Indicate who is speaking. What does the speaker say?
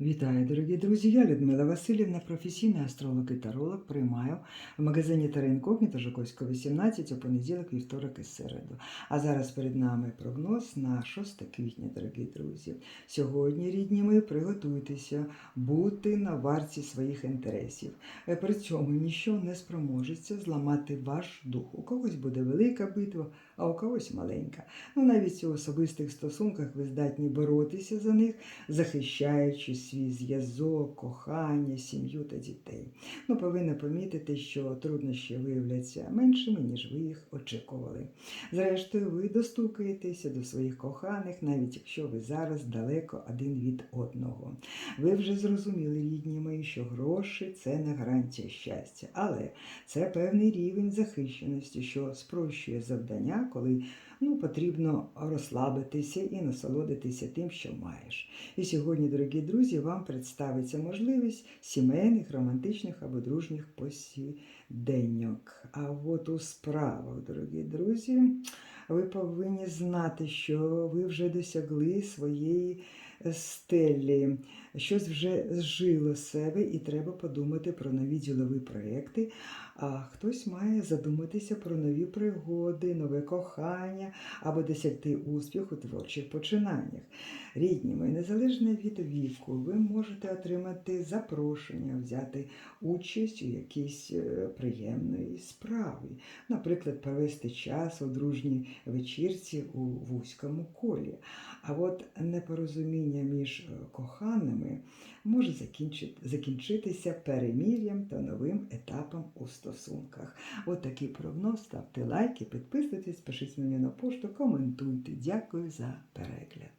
Speaker 1: Вітаю, дорогі друзі! Я Людмила Васильівна, професійний астролог і таролог. Приймаю в магазині Інкогніто Жуковського 18 у понеділок, вівторок і середу. А зараз перед нами прогноз на 6 квітня, дорогі друзі. Сьогодні, рідні мої, приготуйтеся бути на варті своїх інтересів. Е, При цьому ніщо не спроможеться зламати ваш дух. У когось буде велика битва, а у когось маленька. Ну навіть у особистих стосунках ви здатні боротися за них, захищаючи свій зв'язок, кохання, сім'ю та дітей. Ну, повинна помітити, що труднощі виявляться меншими, ніж ви їх очікували. Зрештою, ви достукаєтеся до своїх коханих, навіть якщо ви зараз далеко один від одного. Ви вже зрозуміли, рідні мої, що гроші це не гарантія щастя, але це певний рівень захищеності, що спрощує завдання, коли ну, потрібно розслабитися і насолодитися тим, що маєш. І сьогодні, дорогі друзі, вам представиться можливість сімейних, романтичних або дружніх посіденьок. А от у справах, дорогі друзі, ви повинні знати, що ви вже досягли своєї стелі, щось вже зжило себе, і треба подумати про нові ділові проекти. А хтось має задуматися про нові пригоди, нове кохання або досягти успіху у творчих починаннях. Рідні мої, незалежно від віку, ви можете отримати запрошення, взяти участь у якійсь е, приємної справі, наприклад, провести час у дружній вечірці у вузькому колі. А от непорозуміння між е, коханими може закінчити, закінчитися перемір'ям та новим етапом у стосунках. От такий прогноз. Ставте лайки, підписуйтесь, пишіть мені на пошту, коментуйте. Дякую за перегляд.